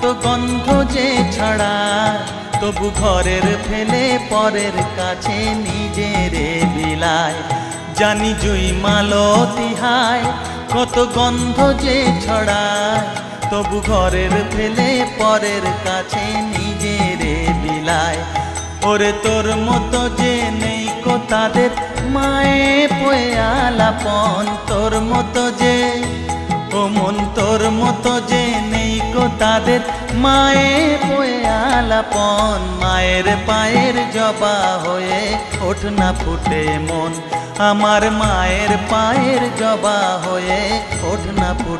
কত গন্ধ যে ছড়ায় তবু ঘরের ফেলে পরের কাছে নিজেরে বিলায়। জানি জুই মালো তিহায় কত গন্ধ যে ছড়ায়, তবু ঘরের ফেলে পরের কাছে নিজেরে বিলায়। ওরে তোর মতো যে নেই কো তাদের, মায়ে পয়ে আলাপন, তোর মতো যে ও মন তোর মতো যে নেই কো তাদের। মায়ে বয়ে আলাপন, মায়ের পায়ের জবা হয়ে ওঠ না ফুটে মন। আমার মায়ের পায়ের জবা হয়ে ওঠ না ফুটে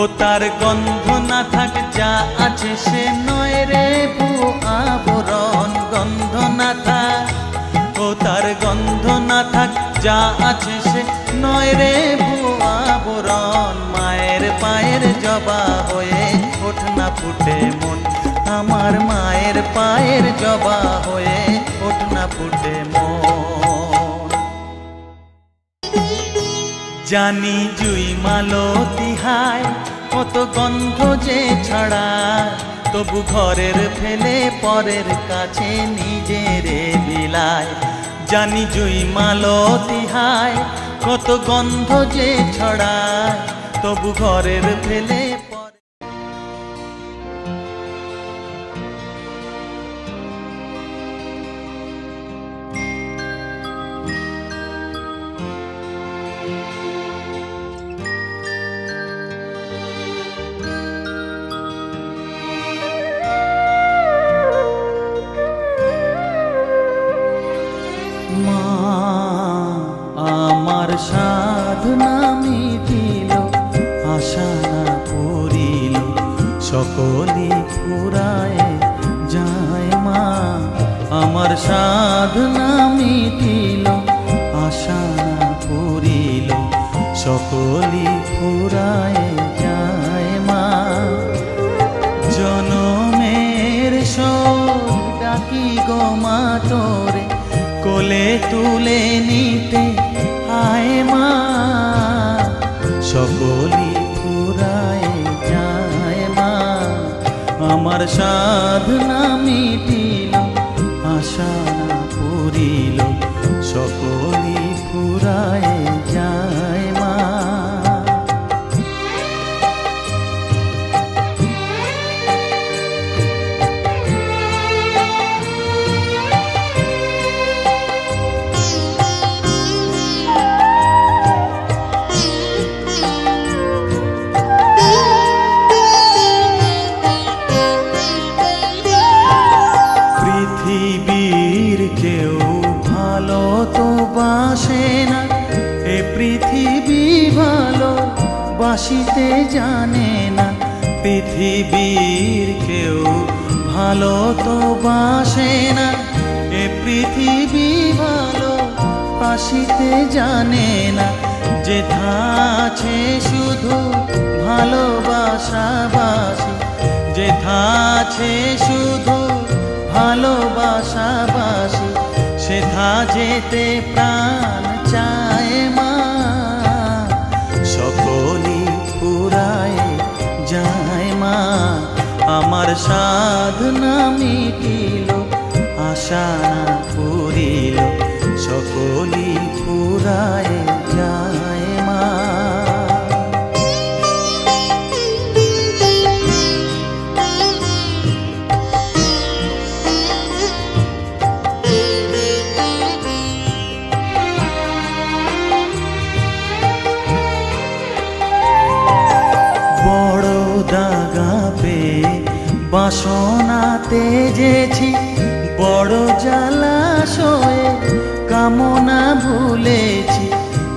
ও তার গন্ধ না থাক, যা আছে সে নয় রে আবরণ। গন্ধ না থাক, ও তার গন্ধ না থাক, যা আছে সে নয় রে আবরণ। মায়ের পায়ের জবা হয়ে ওঠ না ফুটে মন, আমার মায়ের পায়ের জবা হয়ে জানি জুই মালো হায় কত গন্ধ যে ছাড়া তবু ঘরের ফেলে পরের কাছে নিজের বিলায়। জানি জুই মালো হায় কত গন্ধ যে ছড়ায়। তবু ঘরের ফেলে সাধনা মিটিল, আশা না পুরিল সকলি ফুরায় যায় মা। আমার সাধনা মিটিল, আশা না পুরিল সকলি ফুরায় যায় মা। জনমের সব ডাকি গো মা তোরে, কোলে তুলে নিতে সকলি ফুরায় যায় মা। আমার সাধনা মিটিল বাসিতে জানে না পৃথিবীর কেউ, ভালো তো বাসে না। এ পৃথিবী ভালো বাসিতে জানে না যে আছে শুধু ভালোবাসা ভালোবাসাবাসি যেথা আছে শুধু ভালোবাসাবাসি সেথা যেতে প্রাণ যায় মা আমার সাধনা মিটিল আশা পুরিল সকলি পুরায় যায়। বাসনা তেজেছি বড় জলাশয়ে কামনা ভুলেছি,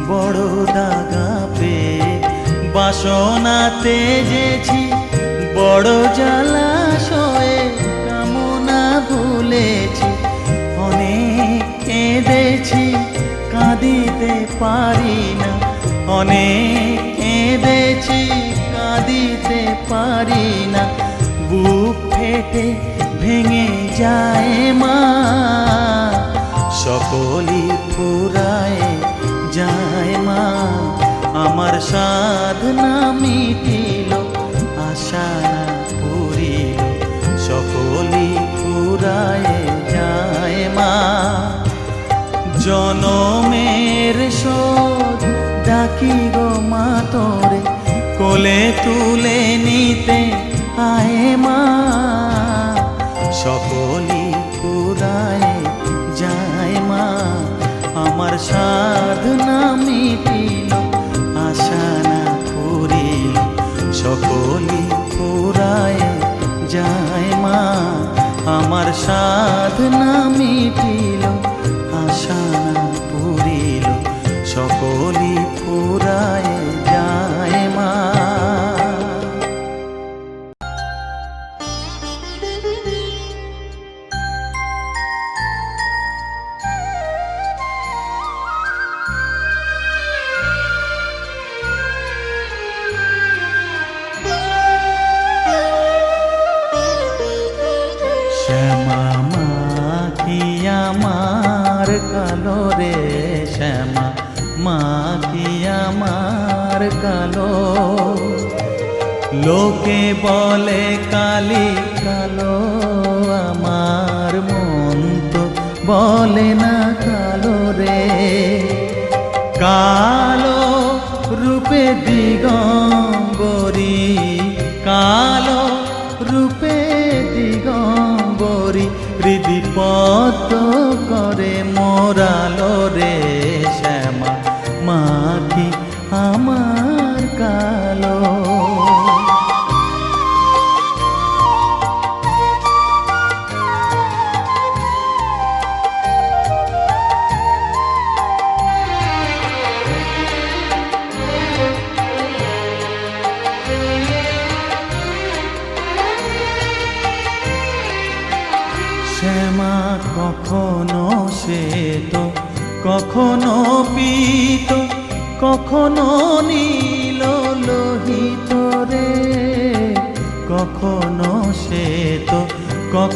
বড় দাগা পে বাসনা তেজেছি বড় জলাশয়ে কামনা ভুলেছি, অনেক কেঁদেছি, কাঁদিতে পারি না অনেক কেঁদেছি, কাঁদিতে পারি না বুক ফেটে ভেঙে যায় মা। সকলই পুরায় যায় মা। আমার সাধনা মিটিল, আশা পুরিল সকলই পুরায় যায় মা। জনমের শোধ ডাকি গো মা তোরে, কোলে তুলে নিতে আয় মা। সকলই পুরায় যায় মা। আমার সাধনা মিটিল, আশা না পুরিল সকলই পুরায় যায় মা। আমার সাধনা মিটিল কালো। লোকে বলে কালি কালো, আমার মন তো বলে না কালো রে। কালো রূপে দিগম্বরী, কালো রূপে দিগম্বরী হৃদি পদ্ম করে মোরালো রে।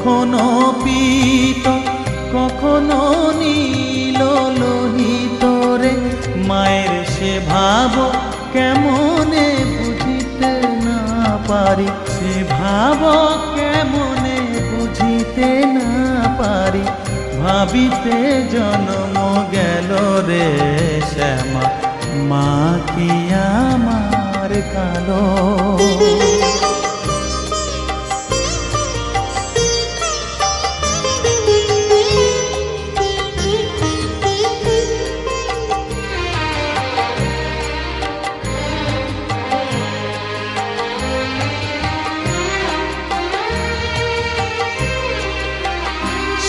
কখনো পীত, কখনো নীল লোহিত রে। মায়ের সে ভাব কেমনে বুঝিতে না পারি? সে ভাব কেমনে বুঝিতে না পারি? ভাবিতে জন্ম গেল রে শ্যামা। মা কি আমার কালো?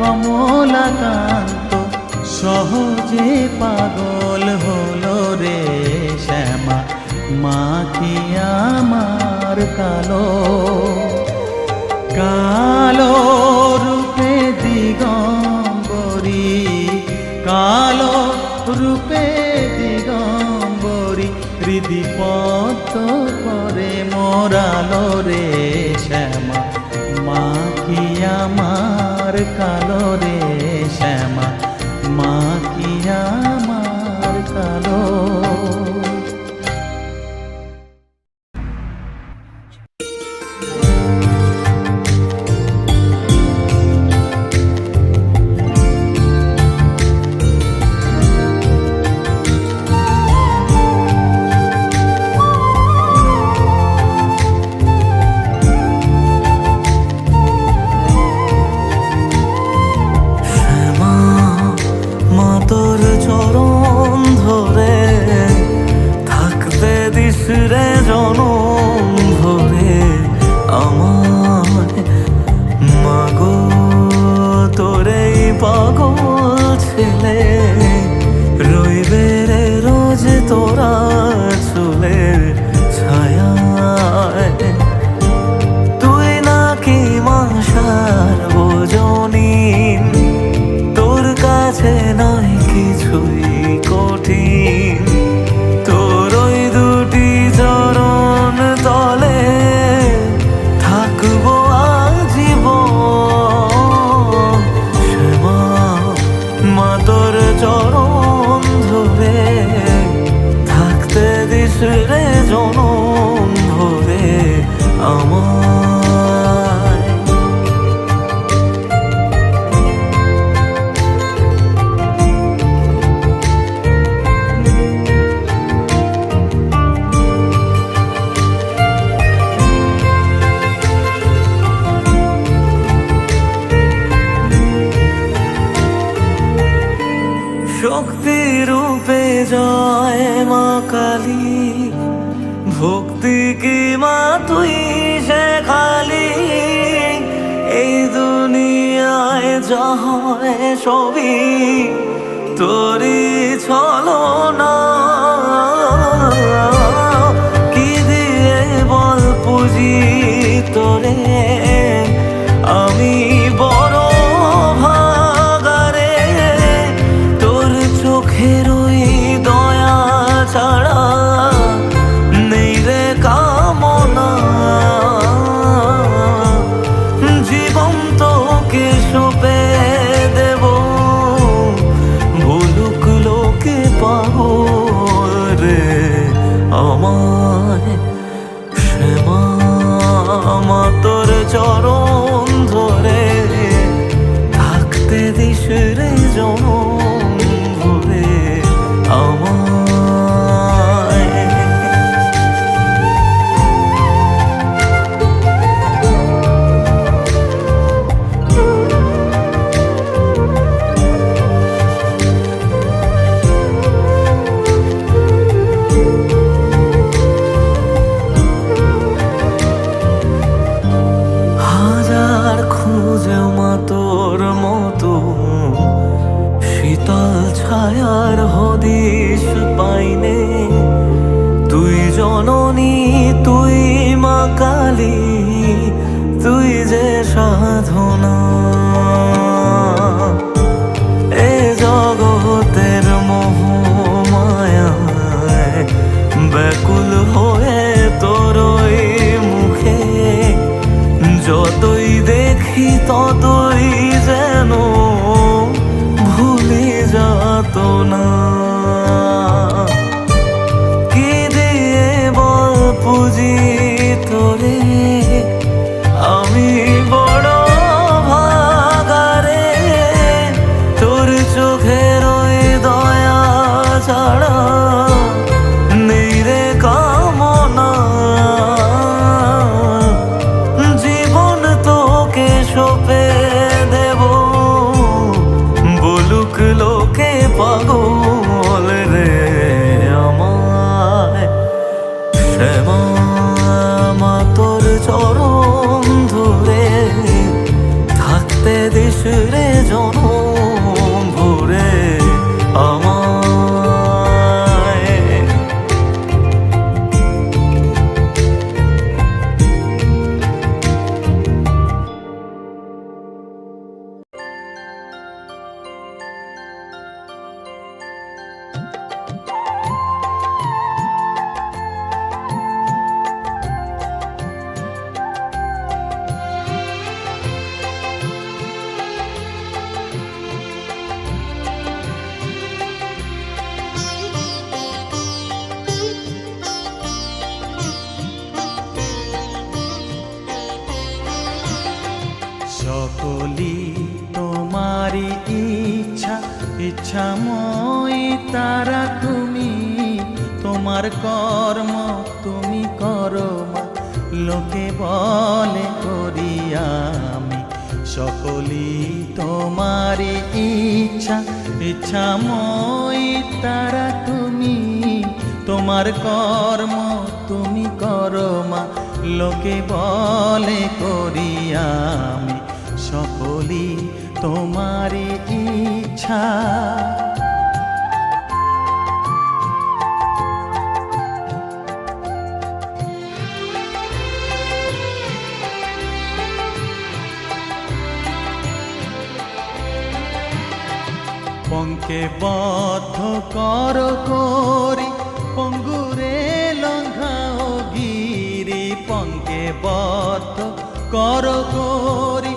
কমলাকান্ত, সহজে পাগল হলো রে শ্যামা মাখি আমার কালো কালো রূপে দিগম্বরি, কালো রূপে দিগম্বরী হৃদিপত করে মোরালো রে শ্যামা মাখি আমার কালো রে 저런 ছায়ার হদিশ পাইনে? তুই জননী সকলি তোমারই ইচ্ছা, ইচ্ছাময় তারা তুমি। তোমার কর্ম তুমি করো মা, লোকে বলে করি আমি। সকলি তোমারই ইচ্ছা, ইচ্ছাময় তারা তুমি। তোমার কর্ম তুমি করো মা, লোকে বলে করি আমি। সকলি তোমারই ইচ্ছা। পঙ্কে বদ্ধ কর করি পঙ্গুরে লঙ্ঘাও গিরি। পঙ্কে বদ্ধ কর করি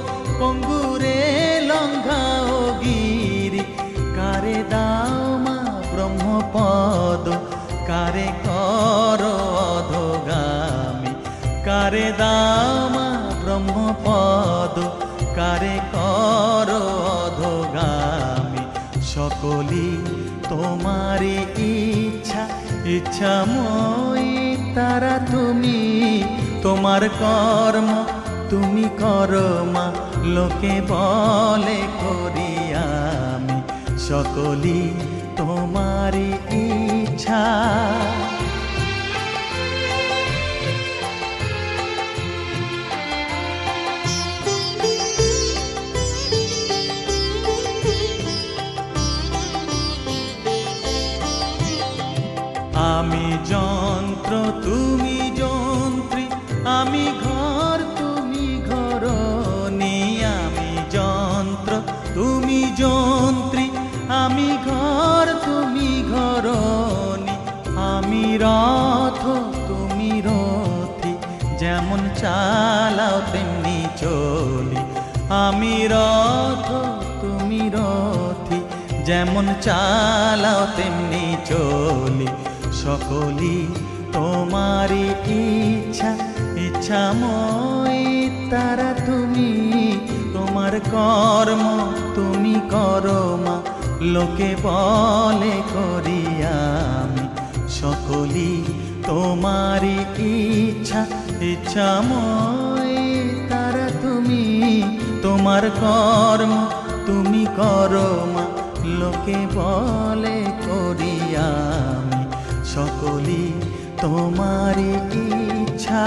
ব্রহ্মপদ কারে কর অধগামী, কারে দাও মা ব্রহ্মপদ, কারে কর অধগামী, সকলি তোমারই ইচ্ছা, ইচ্ছাময় তারা তুমি, তোমার কর্ম তুমি করো মা লোকে বলে করি আমি, সকলি আমি যন্ত্র তুমি যন্ত্রী আমি ঘর চালাও তেমনি চলি। আমি রথ, তুমি রথি, যেমন চালাও তেমনি চলি। সকলি তোমারই ইচ্ছা ইচ্ছা ইচ্ছাময়, তারা তুমি। তোমার কর্ম তুমি করো মা, লোকে বলে করি আমি। সকলি তোমারই ইচ্ছা ইচ্ছাময়, তারা তুমি, তোমার কর্ম তুমি করো মা। লোকে বলে করি আমি সকলি তোমারই ইচ্ছা।